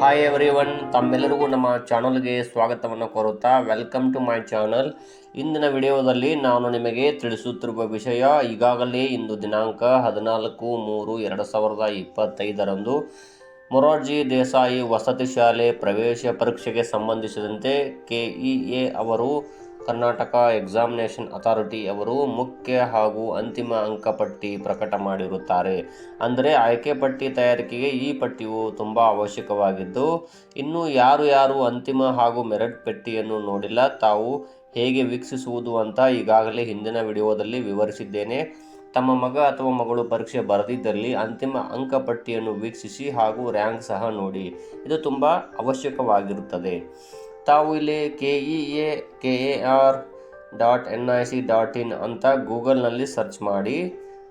Hi every one ತಮ್ಮೆಲ್ಲರಿಗೂ ನಮ್ಮ ಚಾನಲ್ಗೆ ಸ್ವಾಗತವನ್ನು ಕೋರುತ್ತಾ ವೆಲ್ಕಮ್ ಟು ಮೈ ಚಾನಲ್ ಇಂದಿನ ವಿಡಿಯೋದಲ್ಲಿ ನಾನು ನಿಮಗೆ ತಿಳಿಸುತ್ತಿರುವ ವಿಷಯ, ಈಗಾಗಲೇ ಇಂದು ದಿನಾಂಕ ಹದಿನಾಲ್ಕು ಮೂರು ಎರಡು ಸಾವಿರದ ಇಪ್ಪತ್ತೈದರಂದು ಮೊರಾರ್ಜಿ ದೇಸಾಯಿ ವಸತಿ ಶಾಲೆ ಪ್ರವೇಶ ಪರೀಕ್ಷೆಗೆ ಸಂಬಂಧಿಸಿದಂತೆ ಕೆಇಎ ಅವರು ಕರ್ನಾಟಕ ಎಕ್ಸಾಮಿನೇಷನ್ ಅಥಾರಿಟಿ ಅವರು ಮುಖ್ಯ ಹಾಗೂ ಅಂತಿಮ ಅಂಕಪಟ್ಟಿ ಪ್ರಕಟ ಮಾಡಿರುತ್ತಾರೆ. ಅಂದರೆ ಆಯ್ಕೆ ಪಟ್ಟಿ ತಯಾರಿಕೆಗೆ ಈ ಪಟ್ಟಿಯು ತುಂಬ ಅವಶ್ಯಕವಾಗಿದ್ದು, ಇನ್ನು ಯಾರು ಯಾರು ಅಂತಿಮ ಹಾಗೂ ಮೆರಿಟ್ ಪಟ್ಟಿಯನ್ನು ನೋಡಿಲ್ಲ, ತಾವು ಹೇಗೆ ವೀಕ್ಷಿಸುವುದು ಅಂತ ಈಗಾಗಲೇ ಹಿಂದಿನ ವಿಡಿಯೋದಲ್ಲಿ ವಿವರಿಸಿದ್ದೇನೆ. ತಮ್ಮ ಮಗ ಅಥವಾ ಮಗಳು ಪರೀಕ್ಷೆ ಬರೆದಿದ್ದಲ್ಲಿ ಅಂತಿಮ ಅಂಕಪಟ್ಟಿಯನ್ನು ವೀಕ್ಷಿಸಿ ಹಾಗೂ ರ್ಯಾಂಕ್ ಸಹ ನೋಡಿ. ಇದು ತುಂಬ ಅವಶ್ಯಕವಾಗಿರುತ್ತದೆ. ತಾವು ಇಲ್ಲಿ K E A K A R dot N I C dot in ಅಂತ ಗೂಗಲ್ನಲ್ಲಿ ಸರ್ಚ್ ಮಾಡಿ.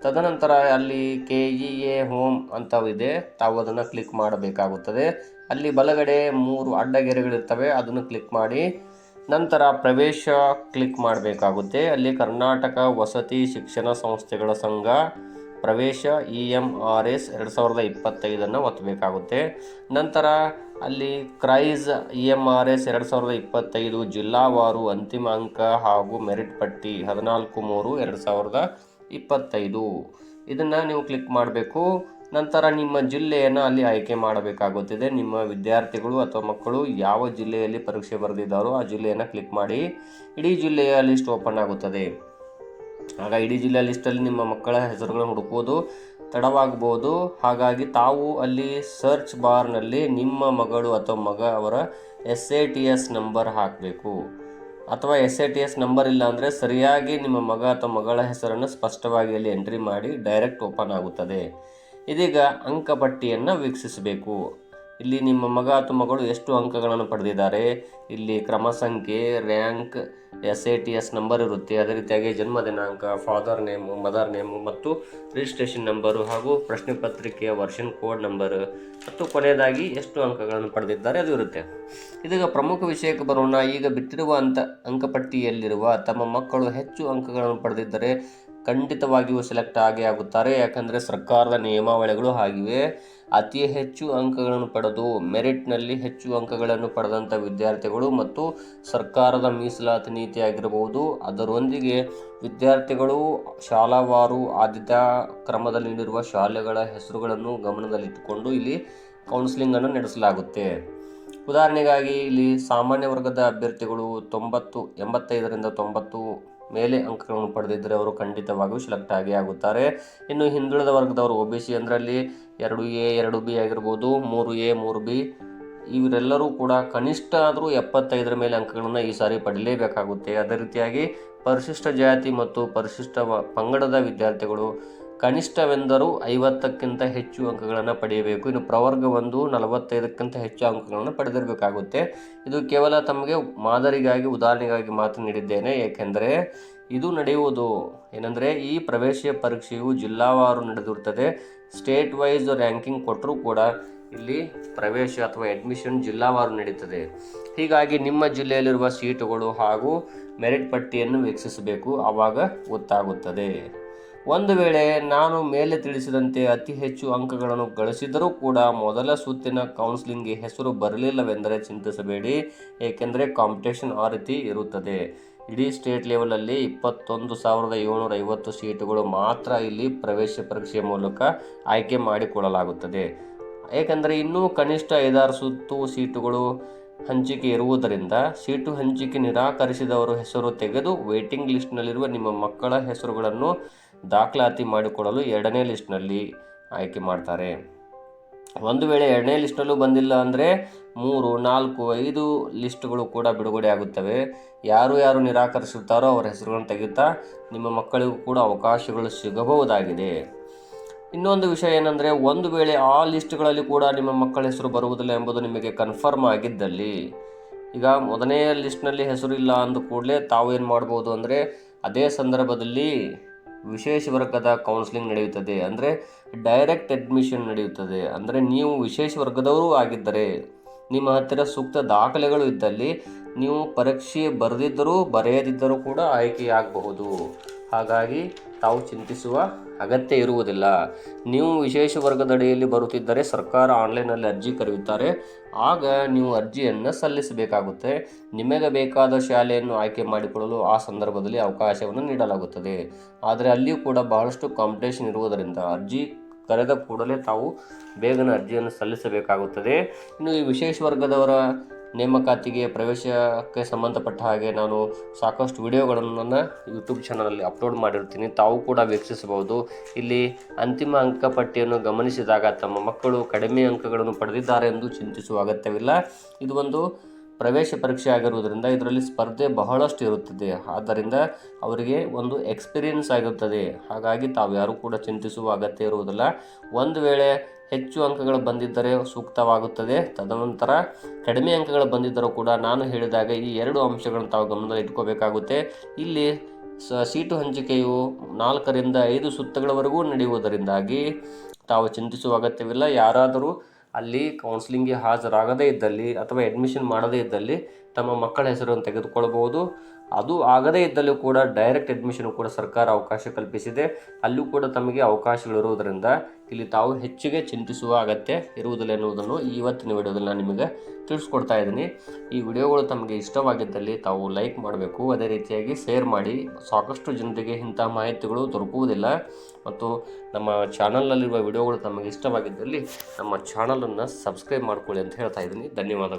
ತದನಂತರ ಅಲ್ಲಿ ಕೆ ಇ ಎ ಹೋಮ್ ಅಂತ ಇದೆ ತಾವು ಅದನ್ನು ಕ್ಲಿಕ್ ಮಾಡಬೇಕಾಗುತ್ತದೆ. ಅಲ್ಲಿ ಬಲಗಡೆ ಮೂರು ಅಡ್ಡಗೆರೆಗಳಿರ್ತವೆ. ಅದನ್ನು ಕ್ಲಿಕ್ ಮಾಡಿ. ನಂತರ ಪ್ರವೇಶ ಕ್ಲಿಕ್ ಮಾಡಬೇಕಾಗುತ್ತೆ. ಅಲ್ಲಿ ಕರ್ನಾಟಕ ವಸತಿ ಶಿಕ್ಷಣ ಸಂಸ್ಥೆಗಳ ಸಂಘ, ಪ್ರವೇಶ ಇ ಎಂ ಆರ್ ಎಸ್ ಎರಡು ಸಾವಿರದ ಇಪ್ಪತ್ತೈದನ್ನು ಒತ್ತಬೇಕಾಗುತ್ತೆ. ನಂತರ ಅಲ್ಲಿ KREIS E M R S ಎರಡು ಸಾವಿರದ ಇಪ್ಪತ್ತೈದು ಜಿಲ್ಲಾವಾರು ಅಂತಿಮ ಅಂಕ ಹಾಗೂ ಮೆರಿಟ್ ಪಟ್ಟಿ ಹದಿನಾಲ್ಕು ಮೂರು ಎರಡು ಸಾವಿರದ ಇಪ್ಪತ್ತೈದು. ಇದನ್ನು ನೀವು ಕ್ಲಿಕ್ ಮಾಡಬೇಕು. ನಂತರ ನಿಮ್ಮ ಜಿಲ್ಲೆಯನ್ನು ಅಲ್ಲಿ ಆಯ್ಕೆ ಮಾಡಬೇಕಾಗುತ್ತದೆ. ನಿಮ್ಮ ವಿದ್ಯಾರ್ಥಿಗಳು ಅಥವಾ ಮಕ್ಕಳು ಯಾವ ಜಿಲ್ಲೆಯಲ್ಲಿ ಪರೀಕ್ಷೆ ಬರೆದಿದ್ದಾರೋ ಆ ಜಿಲ್ಲೆಯನ್ನು ಕ್ಲಿಕ್ ಮಾಡಿ. ಇಡೀ ಜಿಲ್ಲೆಯ ಲಿಸ್ಟ್ ಓಪನ್ ಆಗುತ್ತದೆ. ಆಗ ಇಡೀ ಜಿಲ್ಲೆಯ ಲಿಸ್ಟಲ್ಲಿ ನಿಮ್ಮ ಮಕ್ಕಳ ಹೆಸರುಗಳನ್ನು ಹುಡುಕುವುದು ತಡವಾಗಬಹುದು. ಹಾಗಾಗಿ ತಾವು ಅಲ್ಲಿ ಸರ್ಚ್ ಬಾರ್ನಲ್ಲಿ ನಿಮ್ಮ ಮಗಳು ಅಥವಾ ಮಗ ಅವರ S A T S number ಹಾಕಬೇಕು. ಅಥವಾ S A T S number ಇಲ್ಲ ಅಂದರೆ ಸರಿಯಾಗಿ ನಿಮ್ಮ ಮಗ ಅಥವಾ ಮಗಳ ಹೆಸರನ್ನು ಸ್ಪಷ್ಟವಾಗಿ ಅಲ್ಲಿ ಎಂಟ್ರಿ ಮಾಡಿ ಡೈರೆಕ್ಟ್ ಓಪನ್ ಆಗುತ್ತದೆ. ಇದೀಗ ಅಂಕಪಟ್ಟಿಯನ್ನು ವೀಕ್ಷಿಸಬೇಕು. ಇಲ್ಲಿ ನಿಮ್ಮ ಮಗ ಅಥವಾ ಮಗಳು ಎಷ್ಟು ಅಂಕಗಳನ್ನು ಪಡೆದಿದ್ದಾರೆ? ಇಲ್ಲಿ ಕ್ರಮ ಸಂಖ್ಯೆ, rank S A T S number ಇರುತ್ತೆ. ಅದೇ ರೀತಿಯಾಗಿ ಜನ್ಮ ದಿನಾಂಕ, ಫಾದರ್ ನೇಮು, ಮದರ್ ನೇಮು ಮತ್ತು ರಿಜಿಸ್ಟ್ರೇಷನ್ ನಂಬರು ಹಾಗೂ ಪ್ರಶ್ನೆ ಪತ್ರಿಕೆಯ ವರ್ಷನ್ ಕೋಡ್ ನಂಬರ್. ಮತ್ತು ಕೊನೆಯದಾಗಿ ಎಷ್ಟು ಅಂಕಗಳನ್ನು ಪಡೆದಿದ್ದಾರೆ ಅದು ಇರುತ್ತೆ. ಇದೀಗ ಪ್ರಮುಖ ವಿಷಯಕ್ಕೆ ಬರೋಣ. ಈಗ ಬಿಟ್ಟಿರುವ ಅಂತ ಅಂಕಪಟ್ಟಿಯಲ್ಲಿರುವ ತಮ್ಮ ಮಕ್ಕಳು ಹೆಚ್ಚು ಅಂಕಗಳನ್ನು ಪಡೆದಿದ್ದರೆ ಖಂಡಿತವಾಗಿಯೂ ಸೆಲೆಕ್ಟ್ ಆಗೇ ಆಗುತ್ತಾರೆ. ಯಾಕಂದರೆ ಸರ್ಕಾರದ ನಿಯಮಾವಳಿಗಳು ಆಗಿವೆ ಅತಿ ಹೆಚ್ಚು ಅಂಕಗಳನ್ನು ಪಡೆದು ಮೆರಿಟ್ನಲ್ಲಿ ಹೆಚ್ಚು ಅಂಕಗಳನ್ನು ಪಡೆದಂಥ ವಿದ್ಯಾರ್ಥಿಗಳು ಮತ್ತು ಸರ್ಕಾರದ ಮೀಸಲಾತಿ ನೀತಿ ಆಗಿರಬಹುದು. ಅದರೊಂದಿಗೆ ವಿದ್ಯಾರ್ಥಿಗಳು ಶಾಲಾವಾರು ಆದ್ಯತಾ ಕ್ರಮದಲ್ಲಿ ನೀಡಿರುವ ಶಾಲೆಗಳ ಹೆಸರುಗಳನ್ನು ಗಮನದಲ್ಲಿಟ್ಟುಕೊಂಡು ಇಲ್ಲಿ ಕೌನ್ಸಿಲಿಂಗನ್ನು ನಡೆಸಲಾಗುತ್ತೆ. ಉದಾಹರಣೆಗಾಗಿ ಇಲ್ಲಿ ಸಾಮಾನ್ಯ ವರ್ಗದ ಅಭ್ಯರ್ಥಿಗಳು ತೊಂಬತ್ತು, ಎಂಬತ್ತೈದರಿಂದ ತೊಂಬತ್ತು ಮೇಲೆ ಅಂಕಗಳನ್ನು ಪಡೆದಿದ್ದರೆ ಅವರು ಖಂಡಿತವಾಗಿಯೂ ಸೆಲೆಕ್ಟ್ ಆಗೇ ಆಗುತ್ತಾರೆ. ಇನ್ನು ಹಿಂದುಳಿದ ವರ್ಗದವರು ಒ ಬಿ ಸಿ ಅಂದರಲ್ಲಿ ಎರಡು ಎ ಎರಡು ಬಿ ಆಗಿರ್ಬೋದು, ಮೂರು ಎ ಮೂರು ಬಿ ಇವರೆಲ್ಲರೂ ಕೂಡ ಕನಿಷ್ಠ ಆದರೂ ಎಪ್ಪತ್ತೈದರ ಮೇಲೆ ಅಂಕಗಳನ್ನು ಈ ಸಾರಿ ಪಡೀಲೇಬೇಕಾಗುತ್ತೆ. ಅದೇ ರೀತಿಯಾಗಿ ಪರಿಶಿಷ್ಟ ಜಾತಿ ಮತ್ತು ಪರಿಶಿಷ್ಟ ಪಂಗಡದ ವಿದ್ಯಾರ್ಥಿಗಳು ಕನಿಷ್ಠವೆಂದರೂ ಐವತ್ತಕ್ಕಿಂತ ಹೆಚ್ಚು ಅಂಕಗಳನ್ನು ಪಡೆಯಬೇಕು. ಇನ್ನು ಪ್ರವರ್ಗ ಒಂದು, ನಲವತ್ತೈದಕ್ಕಿಂತ ಹೆಚ್ಚು ಅಂಕಗಳನ್ನು ಪಡೆದಿರಬೇಕಾಗುತ್ತೆ. ಇದು ಕೇವಲ ತಮಗೆ ಮಾದರಿಗಾಗಿ, ಉದಾಹರಣೆಗಾಗಿ ಮಾತು ನೀಡಿದ್ದೇನೆ. ಏಕೆಂದರೆ ಇದು ನಡೆಯುವುದು ಏನಂದರೆ ಈ ಪ್ರವೇಶ ಪರೀಕ್ಷೆಯು ಜಿಲ್ಲಾವಾರು ನಡೆದಿರುತ್ತದೆ ಸ್ಟೇಟ್ ವೈಸ್ ರ್ಯಾಂಕಿಂಗ್ ಕೊಟ್ಟರೂ ಕೂಡ ಇಲ್ಲಿ ಪ್ರವೇಶ ಅಥವಾ ಅಡ್ಮಿಷನ್ ಜಿಲ್ಲಾವಾರು ನಡೀತದೆ. ಹೀಗಾಗಿ ನಿಮ್ಮ ಜಿಲ್ಲೆಯಲ್ಲಿರುವ ಸೀಟುಗಳು ಹಾಗೂ ಮೆರಿಟ್ ಪಟ್ಟಿಯನ್ನು ವೀಕ್ಷಿಸಬೇಕು. ಆವಾಗ ಗೊತ್ತಾಗುತ್ತದೆ. ಒಂದು ವೇಳೆ ನಾನು ಮೇಲೆ ತಿಳಿಸಿದಂತೆ ಅತಿ ಹೆಚ್ಚು ಅಂಕಗಳನ್ನು ಗಳಿಸಿದರೂ ಕೂಡ ಮೊದಲ ಸುತ್ತಿನ ಕೌನ್ಸಿಲಿಂಗ್ಗೆ ಹೆಸರು ಬರಲಿಲ್ಲವೆಂದರೆ ಚಿಂತಿಸಬೇಡಿ, ಏಕೆಂದರೆ ಕಾಂಪಿಟೇಷನ್ ಆ ರೀತಿ ಇರುತ್ತದೆ. ಇಡೀ ಸ್ಟೇಟ್ ಲೆವೆಲಲ್ಲಿ ಇಪ್ಪತ್ತೊಂದು ಸಾವಿರದ ಏಳ್ನೂರ ಐವತ್ತು ಸೀಟುಗಳು ಮಾತ್ರ ಇಲ್ಲಿ ಪ್ರವೇಶ ಪರೀಕ್ಷೆಯ ಮೂಲಕ ಆಯ್ಕೆ ಮಾಡಿಕೊಳ್ಳಲಾಗುತ್ತದೆ. ಏಕೆಂದರೆ ಇನ್ನೂ ಕನಿಷ್ಠ ಐದಾರು ಸುತ್ತು ಸೀಟುಗಳು ಹಂಚಿಕೆ ಇರುವುದರಿಂದ ಸೀಟು ಹಂಚಿಕೆ ನಿರಾಕರಿಸಿದವರು ಹೆಸರು ತೆಗೆದು ವೇಟಿಂಗ್ ಲಿಸ್ಟ್ನಲ್ಲಿರುವ ನಿಮ್ಮ ಮಕ್ಕಳ ಹೆಸರುಗಳನ್ನು ದಾಖಲಾತಿ ಮಾಡಿಕೊಡಲು ಎರಡನೇ ಲಿಸ್ಟ್ನಲ್ಲಿ ಆಯ್ಕೆ ಮಾಡ್ತಾರೆ. ಒಂದು ವೇಳೆ ಎರಡನೇ ಲಿಸ್ಟಲ್ಲೂ ಬಂದಿಲ್ಲ ಅಂದರೆ ಮೂರು, ನಾಲ್ಕು, ಐದು ಲಿಸ್ಟ್ಗಳು ಕೂಡ ಬಿಡುಗಡೆ ಆಗುತ್ತವೆ. ಯಾರು ಯಾರು ನಿರಾಕರಿಸುತ್ತಾರೋ ಅವರ ಹೆಸರುಗಳನ್ನು ತೆಗೆಯುತ್ತಾ ನಿಮ್ಮ ಮಕ್ಕಳಿಗೂ ಕೂಡ ಅವಕಾಶಗಳು ಸಿಗಬಹುದಾಗಿದೆ. ಇನ್ನೊಂದು ವಿಷಯ ಏನಂದರೆ ಒಂದು ವೇಳೆ ಆ ಲಿಸ್ಟ್ಗಳಲ್ಲಿ ಕೂಡ ನಿಮ್ಮ ಮಕ್ಕಳ ಹೆಸರು ಬರುವುದಿಲ್ಲ ಎಂಬುದು ನಿಮಗೆ ಕನ್ಫರ್ಮ್ ಆಗಿದ್ದಲ್ಲಿ, ಈಗ ಮೊದಲನೇ ಲಿಸ್ಟ್ನಲ್ಲಿ ಹೆಸರು ಇಲ್ಲ ಅಂದ ಕೂಡಲೇ ತಾವು ಏನು ಮಾಡ್ಬೋದು ಅಂದರೆ ಅದೇ ಸಂದರ್ಭದಲ್ಲಿ ವಿಶೇಷ ವರ್ಗದ ಕೌನ್ಸಿಲಿಂಗ್ ನಡೆಯುತ್ತದೆ. ಅಂದರೆ ಡೈರೆಕ್ಟ್ ಅಡ್ಮಿಷನ್ ನಡೆಯುತ್ತದೆ. ಅಂದರೆ ನೀವು ವಿಶೇಷ ವರ್ಗದವರೂ ಆಗಿದ್ದರೆ, ನಿಮ್ಮ ಹತ್ತಿರ ಸೂಕ್ತ ದಾಖಲೆಗಳು ಇದ್ದಲ್ಲಿ ನೀವು ಪರೀಕ್ಷೆ ಬರೆದಿದ್ದರೂ, ಬರೆಯದಿದ್ದರೂ ಕೂಡ ಆಯ್ಕೆಯಾಗಬಹುದು. ಹಾಗಾಗಿ ತಾವು ಚಿಂತಿಸುವ ಅಗತ್ಯ ಇರುವುದಿಲ್ಲ. ನೀವು ವಿಶೇಷ ವರ್ಗದಡಿಯಲ್ಲಿ ಬರುತ್ತಿದ್ದರೆ ಸರ್ಕಾರ ಆನ್ಲೈನಲ್ಲಿ ಅರ್ಜಿ ಕರೆಯುತ್ತಾರೆ. ಆಗ ನೀವು ಅರ್ಜಿಯನ್ನು ಸಲ್ಲಿಸಬೇಕಾಗುತ್ತೆ. ನಿಮಗೆ ಬೇಕಾದ ಶಾಲೆಯನ್ನು ಆಯ್ಕೆ ಮಾಡಿಕೊಳ್ಳಲು ಆ ಸಂದರ್ಭದಲ್ಲಿ ಅವಕಾಶವನ್ನು ನೀಡಲಾಗುತ್ತದೆ. ಆದರೆ ಅಲ್ಲಿಯೂ ಕೂಡ ಬಹಳಷ್ಟು ಕಾಂಪಿಟೇಷನ್ ಇರುವುದರಿಂದ ಅರ್ಜಿ ಕರೆದ ಕೂಡಲೇ ತಾವು ಬೇಗನೆ ಅರ್ಜಿಯನ್ನು ಸಲ್ಲಿಸಬೇಕಾಗುತ್ತದೆ. ಇನ್ನು ಈ ವಿಶೇಷ ವರ್ಗದವರ ನೇಮಕಾತಿಗೆ ಪ್ರವೇಶಕ್ಕೆ ಸಂಬಂಧಪಟ್ಟ ಹಾಗೆ ನಾನು ಸಾಕಷ್ಟು ವಿಡಿಯೋಗಳನ್ನು ನನ್ನ ಯೂಟ್ಯೂಬ್ ಚಾನಲಲ್ಲಿ ಅಪ್ಲೋಡ್ ಮಾಡಿರ್ತೀನಿ. ತಾವು ಕೂಡ ವೀಕ್ಷಿಸಬಹುದು. ಇಲ್ಲಿ ಅಂತಿಮ ಅಂಕಪಟ್ಟಿಯನ್ನು ಗಮನಿಸಿದಾಗ ತಮ್ಮ ಮಕ್ಕಳು ಕಡಿಮೆ ಅಂಕಗಳನ್ನು ಪಡೆದಿದ್ದಾರೆ ಎಂದು ಚಿಂತಿಸುವ ಅಗತ್ಯವಿಲ್ಲ. ಇದು ಒಂದು ಪ್ರವೇಶ ಪರೀಕ್ಷೆ ಆಗಿರುವುದರಿಂದ ಇದರಲ್ಲಿ ಸ್ಪರ್ಧೆ ಬಹಳಷ್ಟು ಇರುತ್ತದೆ. ಆದ್ದರಿಂದ ಅವರಿಗೆ ಒಂದು ಎಕ್ಸ್ಪೀರಿಯನ್ಸ್ ಆಗುತ್ತದೆ. ಹಾಗಾಗಿ ತಾವು ಯಾರೂ ಕೂಡ ಚಿಂತಿಸುವ ಅಗತ್ಯ ಇರುವುದಿಲ್ಲ. ಒಂದು ವೇಳೆ ಹೆಚ್ಚು ಅಂಕಗಳು ಬಂದಿದ್ದರೆ ಸೂಕ್ತವಾಗುತ್ತದೆ. ತದನಂತರ ಕಡಿಮೆ ಅಂಕಗಳು ಬಂದಿದ್ದರೂ ಕೂಡ ನಾನು ಹೇಳಿದಾಗ ಈ ಎರಡು ಅಂಶಗಳನ್ನು ತಾವು ಗಮನದಲ್ಲಿ ಇಟ್ಕೋಬೇಕಾಗುತ್ತೆ. ಇಲ್ಲಿ ಸ, ಸೀಟು ಹಂಚಿಕೆಯು ನಾಲ್ಕರಿಂದ ಐದು ಸುತ್ತಗಳವರೆಗೂ ನಡೆಯುವುದರಿಂದಾಗಿ ತಾವು ಚಿಂತಿಸುವ ಅಗತ್ಯವಿಲ್ಲ. ಯಾರಾದರೂ ಅಲ್ಲಿ ಕೌನ್ಸಿಲಿಂಗ್ಗೆ ಹಾಜರಾಗದೇ ಇದ್ದಲ್ಲಿ ಅಥವಾ ಅಡ್ಮಿಷನ್ ಮಾಡದೇ ಇದ್ದಲ್ಲಿ ತಮ್ಮ ಮಕ್ಕಳ ಹೆಸರನ್ನು ತೆಗೆದುಕೊಳ್ಬೋದು ಅದು ಆಗದೇ ಇದ್ದಲ್ಲೂ ಕೂಡ ಡೈರೆಕ್ಟ್ ಅಡ್ಮಿಷನ್ ಕೂಡ ಸರ್ಕಾರ ಅವಕಾಶ ಕಲ್ಪಿಸಿದೆ. ಅಲ್ಲೂ ಕೂಡ ತಮಗೆ ಅವಕಾಶಗಳಿರುವುದರಿಂದ ಇಲ್ಲಿ ತಾವು ಹೆಚ್ಚಿಗೆ ಚಿಂತಿಸುವ ಅಗತ್ಯ ಇರುವುದಿಲ್ಲ ಎನ್ನುವುದನ್ನು ಇವತ್ತಿನ ವಿಡಿಯೋದಲ್ಲಿ ನಾನು ನಿಮಗೆ ತಿಳಿಸ್ಕೊಡ್ತಾ ಇದ್ದೀನಿ. ಈ ವಿಡಿಯೋಗಳು ತಮಗೆ ಇಷ್ಟವಾಗಿದ್ದಲ್ಲಿ ತಾವು ಲೈಕ್ ಮಾಡಬೇಕು. ಅದೇ ರೀತಿಯಾಗಿ ಶೇರ್ ಮಾಡಿ. ಸಾಕಷ್ಟು ಜನರಿಗೆ ಇಂಥ ಮಾಹಿತಿಗಳು ದೊರಕುವುದಿಲ್ಲ. ಮತ್ತು ನಮ್ಮ ಚಾನಲ್ನಲ್ಲಿರುವ ವಿಡಿಯೋಗಳು ತಮಗೆ ಇಷ್ಟವಾಗಿದ್ದಲ್ಲಿ ನಮ್ಮ ಚಾನಲನ್ನು ಸಬ್ಸ್ಕ್ರೈಬ್ ಮಾಡಿಕೊಳ್ಳಿ ಅಂತ ಹೇಳ್ತಾ ಇದ್ದೀನಿ. ಧನ್ಯವಾದಗಳು.